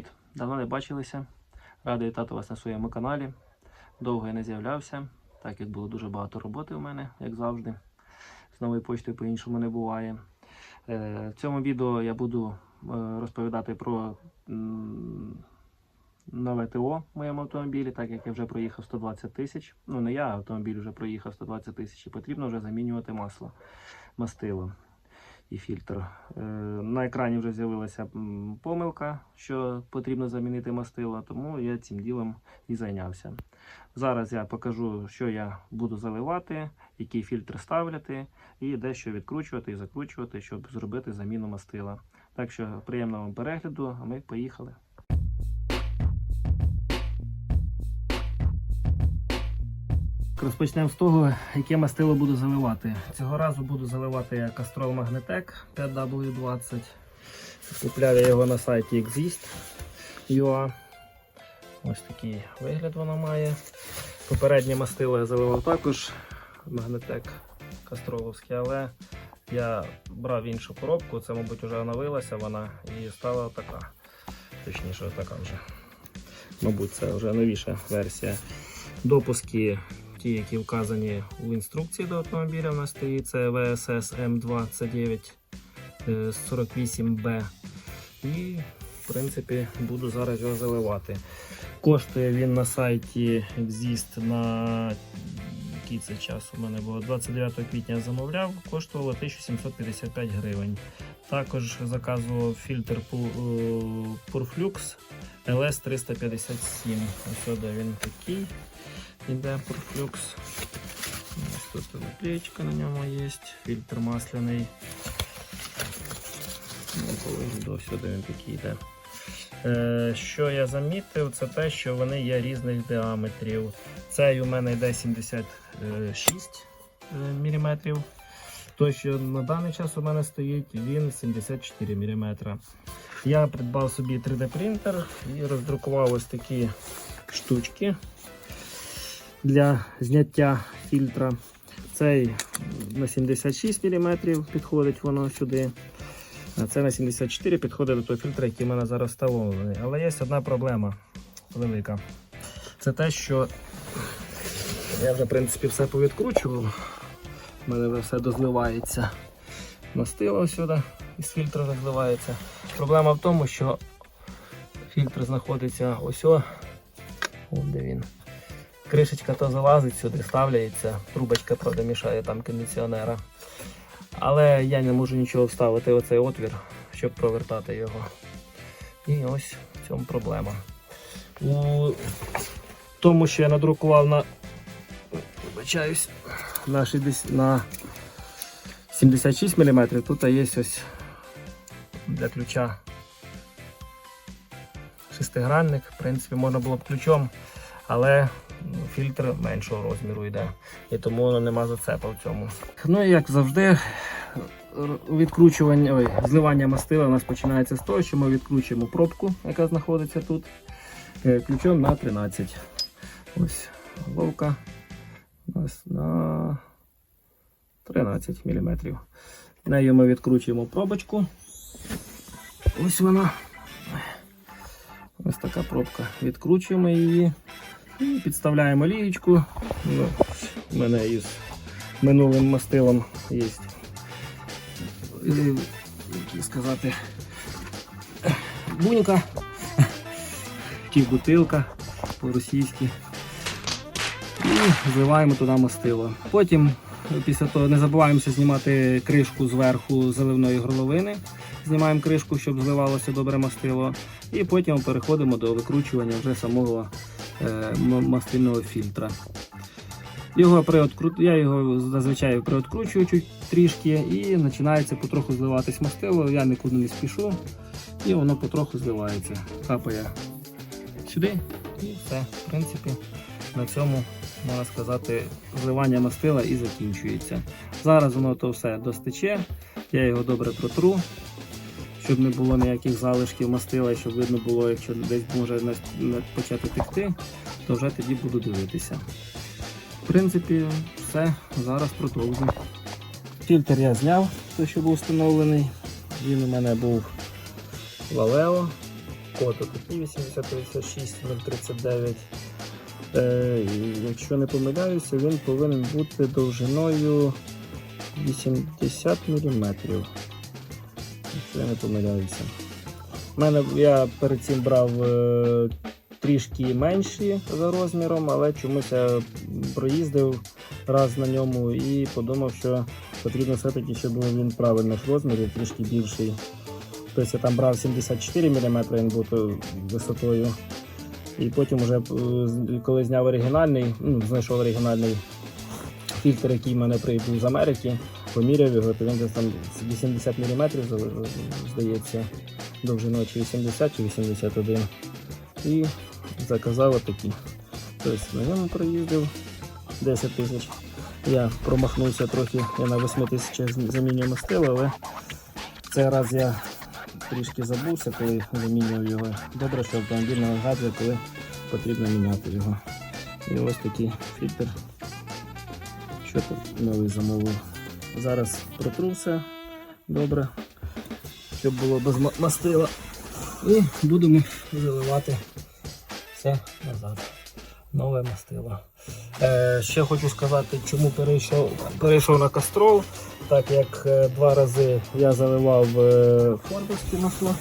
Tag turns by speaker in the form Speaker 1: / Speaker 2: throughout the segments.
Speaker 1: привіт! Давно не бачилися. Радий вітати вас на своєму каналі. Довго я не з'являвся, так як було дуже багато роботи у мене, як завжди. З новою почтою по-іншому не буває. Е, В цьому відео я буду е, розповідати про нове ТО в моєму автомобілі, так як я вже проїхав 120 тисяч. Ну, не я, автомобіль вже проїхав 120 тисяч і потрібно вже замінювати масло, мастило і фільтр. Е, На екрані вже з'явилася помилка, що потрібно замінити мастило, тому я цим ділом і зайнявся. Зараз я покажу, що я буду заливати, який фільтр ставляти, і дещо відкручувати і закручувати, щоб зробити заміну мастила. Так що приємного вам перегляду, а ми поїхали. Розпочнемо з того, яке мастило буду заливати. Цього разу буду заливати Castrol Magnetec 5W20. Купляв його на сайті Exist.ua. Ось такий вигляд воно має. Попереднє мастило я заливав також Magnetec Кастровський, але я брав іншу коробку, це, мабуть, вже оновилася вона і стала така. Точніше, така вже. Мабуть, це вже новіша версія. Допуски ті, які вказані у інструкції до автомобіля, у нас стоїть це VSS M2 C9 е, 48B. І, в принципі, буду зараз його заливати. Коштує він на сайті Exist на який це час у мене було 29 квітня замовляв, коштувало 1755 гривень. Також заказував фільтр е, Purflux LS357. Ось він такий. Іде Purflux. Ось тут наклеечка на ньому є, фільтр масляний. Ну, по вигляду сюди він такий йде. Е, що я замітив, це те, що вони є різних діаметрів. Цей у мене йде 76 мм. Той, що на даний час у мене стоїть, він 74 мм. Я придбав собі 3D принтер і роздрукував ось такі штучки для зняття фільтра. Цей на 76 мм підходить воно сюди. А це на 74 підходить до того фільтра, який в мене зараз встановлений. Але є одна проблема велика. Це те, що я вже в принципі все повідкручував. У мене вже все дозливається. Мастило сюди із фільтру розливається. Проблема в тому, що фільтр знаходиться ось о, де він. Кришечка то залазить сюди, ставляється, трубочка правда мішає там кондиціонера. Але я не можу нічого вставити в оцей отвір, щоб провертати його. І ось в цьому проблема. У тому, що я надрукував на вибачаюсь, на, 60, на 76 мм, тут є ось для ключа шестигранник. В принципі, можна було б ключом, але фільтр меншого розміру йде. І тому воно нема зацепа в цьому. Ну і як завжди, відкручування, ой, зливання мастила у нас починається з того, що ми відкручуємо пробку, яка знаходиться тут, е, ключом на 13. Ось головка нас на 13 мм. Нею ми відкручуємо пробочку. Ось вона. Ось така пробка. Відкручуємо її і підставляємо лієчку. Ну, у мене із минулим мастилом є. е, Як сказати, бунька, чи бутилка по-російськи. І зливаємо туди мастило. Потім, після того, не забуваємося знімати кришку зверху заливної горловини. Знімаємо кришку, щоб зливалося добре мастило. І потім переходимо до викручування вже самого е, мастильного фільтра. Його приоткру... Я його зазвичай приоткручую чуть трішки і починається потроху зливатись мастило. Я нікуди не спішу. І воно потроху зливається. Капає сюди і все. В принципі, на цьому, можна сказати, зливання мастила і закінчується. Зараз воно то все достече, я його добре протру, щоб не було ніяких залишків мастила, і щоб видно було, якщо десь може почати текти, то вже тоді буду дивитися. В принципі, все, зараз продовжую. Фільтр я зняв, той, що був встановлений. Він у мене був Валео Макото такий 8056 039. Е, якщо не помиляюся, він повинен бути довжиною 80 мм. Якщо я. У мене я перед цим брав е, трішки менші за розміром, але чомусь я проїздив раз на ньому і подумав, що потрібно все-таки, щоб він правильно в розмірі, трішки більший. Тобто я там брав 74 мм він був висотою. І потім, вже, е, коли зняв оригінальний, ну, знайшов оригінальний фільтр, який в мене прибув з Америки, поміряв його, то він там 80 мм, здається, довжиною чи 80 чи 81. І заказав отакі. Тобто на ньому проїздив 10 тисяч. Я промахнувся трохи, я на 8 тисячах зм- замінюю мастило, але цей раз я трішки забувся, коли замінював його. Добре, що автомобіль не нагадує, коли потрібно міняти його. І ось такий фільтр. Що тут новий замовив. Зараз протру все добре, щоб було без мастила. І будемо заливати все назад. Нове мастило. Е, ще хочу сказати, чому перейшов, перейшов на кастрол, так як е, два рази я заливав е, фордовське масло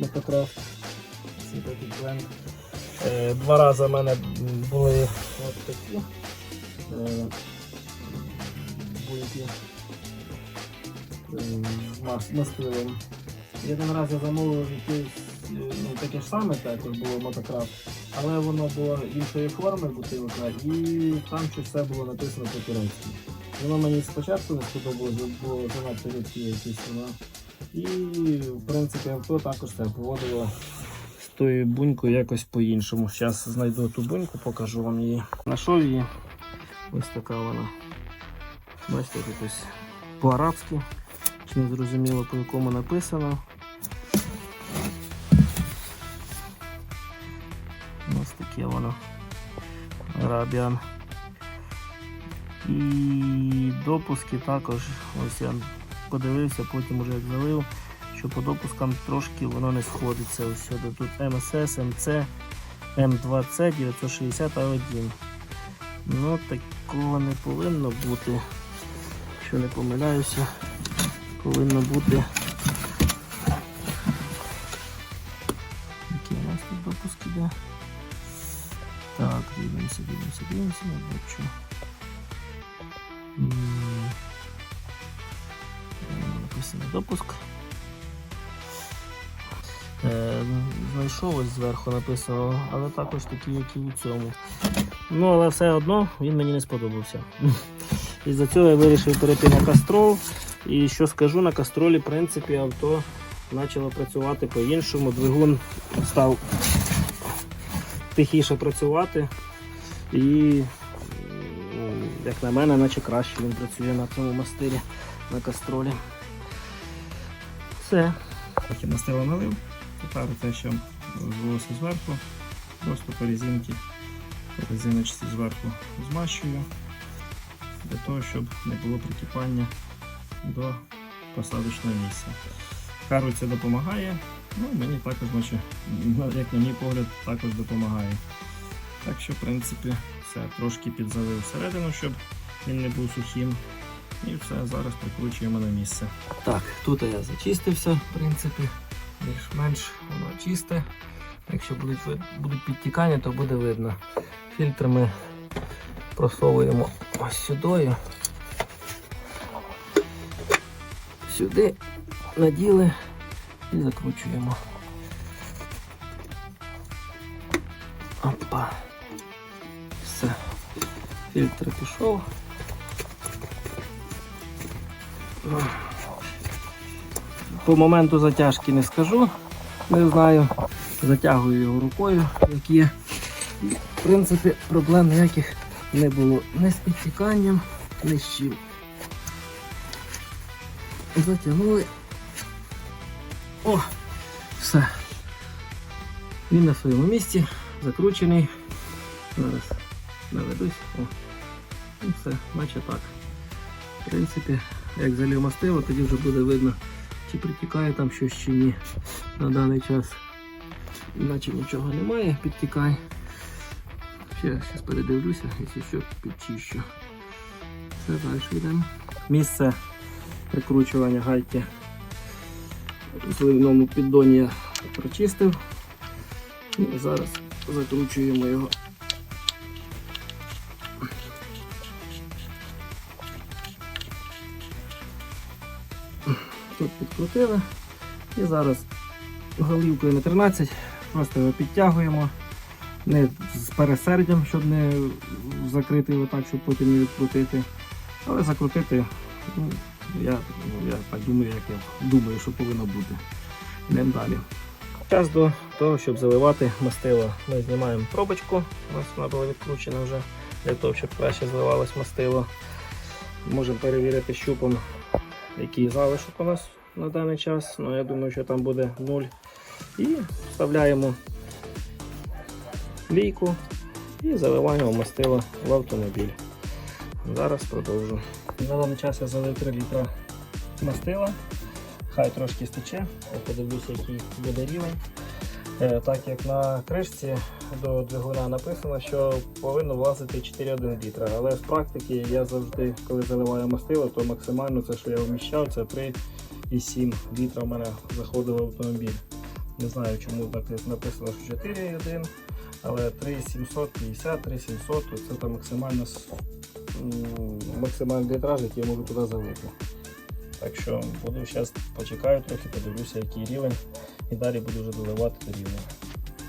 Speaker 1: Мотокрафт. Synthetic Е, два рази в мене були от такі е, мас- мастилом. Один раз я замовив якийсь е, ну, таке ж саме, так як було мотокрафт, але воно було іншої форми бутилка, і там щось все було написано по-турецьки. Воно мені спочатку не сподобалось, бо занадто рідкі якісь воно. І в принципі авто також це поводило з тою бунькою якось по-іншому. Зараз знайду ту буньку, покажу вам її. Знайшов її. Ось така вона. Бачите, тут по-арабськи. Чи не зрозуміло по якому написано. Ось таке воно. Арабіан. І допуски також. Ось я подивився, потім уже як залив, що по допускам трошки воно не сходиться. Ось сюди тут МСС, МЦ, М2C 960 А1. Ну такого не повинно бути. Якщо не помиляюся, повинно бути. Який у нас тут допуск іде? Так, дивимося, дивимося, дивимося, не бачу. Е, Написано допуск. Е, Знайшов ось зверху написано, але також такий, як і у цьому. Ну, але все одно він мені не сподобався. І за цього я вирішив перейти на кастрол. І що скажу, на кастролі, в принципі, авто почало працювати по-іншому. Двигун став тихіше працювати. І, як на мене, наче краще він працює на цьому мастирі на кастролі. Все. Трохи мастила налив. Тепер те, що звелося зверху, просто по резинці, по резиночці зверху змащую для того, щоб не було прикипання до посадочного місця. Кару це допомагає, ну мені також, ну, як на мій погляд, також допомагає. Так що, в принципі, все, трошки підзалив всередину, щоб він не був сухим. І все, зараз прикручуємо на місце. Так, тут я зачистився, в принципі, більш-менш воно чисте. Якщо будуть, будуть підтікання, то буде видно. Фільтр ми просовуємо ось сюди. Сюди наділи і закручуємо. Опа. Все. Фільтр пішов. По моменту затяжки не скажу, не знаю. Затягую його рукою, як є. В принципі, проблем ніяких не було ні з підтіканням, ні з чим. Затягнули. О, все. Він на своєму місці, закручений. Зараз наведусь. О. І все, наче так. В принципі, як залив мастило, тоді вже буде видно, чи притікає там щось чи ні на даний час. Наче нічого немає, підтікай. Ще зараз передивлюся, якщо що, підчищу. Все, далі йдемо. Місце прикручування гайки у зливному піддоні я прочистив. І зараз закручуємо його. Тут підкрутили. І зараз голівкою на 13 просто його підтягуємо. Не з пересердям, щоб не закрити його так, щоб потім не відкрутити. Але закрутити, ну, я, ну, я так думаю, як я думаю, що повинно бути. Йдемо далі. Час до того, щоб заливати мастило. Ми знімаємо пробочку, у нас вона була відкручена вже для того, щоб краще зливалось мастило. Можемо перевірити щупом, який залишок у нас на даний час. Ну, я думаю, що там буде 0. І вставляємо лійку і заливаємо мастило в автомобіль. Зараз продовжу. На даний час я залив 3 літра мастила. Хай трошки стече, подивлюся, який буде рівень. Е, Так як на кришці до двигуна написано, що повинно влазити 4,1 літра. Але з практики я завжди, коли заливаю мастило, то максимально це, що я вміщав, це 3,7 літра в мене заходило в автомобіль. Не знаю, чому так написано, що 4,1, але 3,750, 3,700 це максимально, максимальний літраж, який я можу туди залити. Так що буду зараз почекаю трохи, подивлюся, який рівень, і далі буду вже доливати до рівня.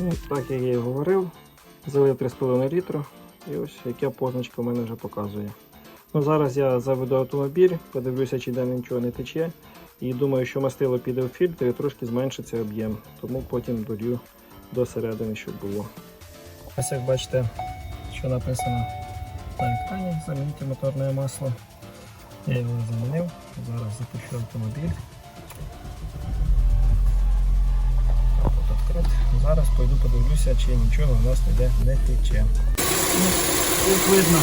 Speaker 1: Ну, так як я і говорив, залив 3,5 літра, і ось яка позначка в мене вже показує. Ну, зараз я заведу автомобіль, подивлюся, чи де нічого не тече. І думаю, що мастило піде в фільтр і трошки зменшиться об'єм, тому потім долью до середини, щоб було. Ось як бачите, що написано на екрані, замінити моторне масло. Я його замінив, зараз запущу автомобіль. Зараз пойду подивлюся, чи нічого у нас ніде не тече. Ну, Як видно,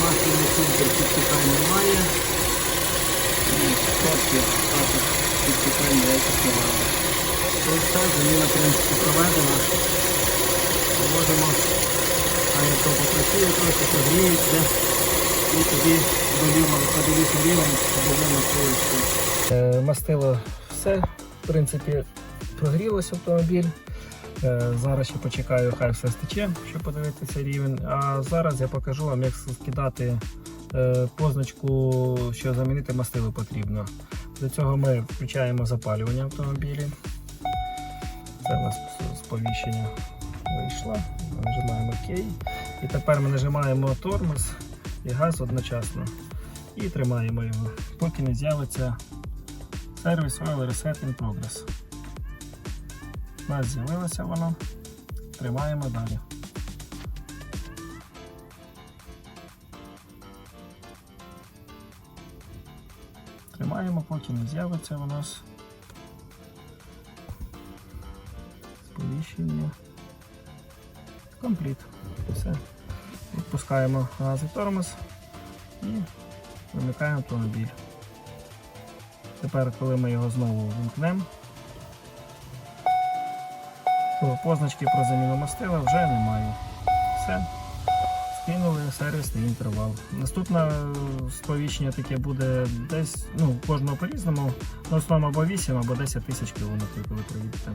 Speaker 1: масляний фільтр підтікань немає. І стопки також підтікань ніяких немає. Це все, заміна в принципі проведена. Можемо, а то попрацює трохи, погріється. І тоді долімо, подивіться рівень, додаємо стоїчку. Мастило все, в принципі, прогрілося автомобіль. Е, Зараз ще почекаю, хай все стече, щоб подивитися рівень. А зараз я покажу вам, як скидати е, позначку, що замінити мастило потрібно. Для цього ми включаємо запалювання автомобілі. Це у нас сповіщення вийшло. Нажимаємо ОК. І тепер ми нажимаємо тормоз і газ одночасно. І тримаємо його, поки не з'явиться сервіс Oil Reset in Progress. У нас з'явилося воно. Тримаємо далі. Тримаємо, поки не з'явиться у нас сповіщення. Компліт. Все. Відпускаємо газ і тормоз і вимикаємо автомобіль. Тепер, коли ми його знову вимкнемо, то позначки про заміну мастила вже немає. Все. Скинули сервісний інтервал. Наступне сповіщення таке буде десь, ну, кожного по-різному, на основному або 8, або 10 тисяч кілометрів, коли приїдете.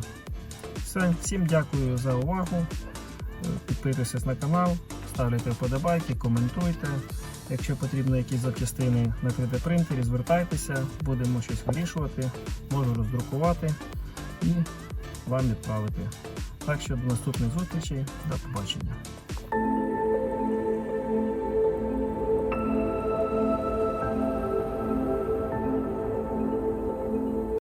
Speaker 1: Все, всім дякую за увагу. Підписуйтесь на канал, ставляйте вподобайки, коментуйте. Якщо потрібно якісь запчастини на 3D-принтері, звертайтеся, будемо щось вирішувати, можу роздрукувати і вам відправити. Так що до наступних зустрічей, до побачення.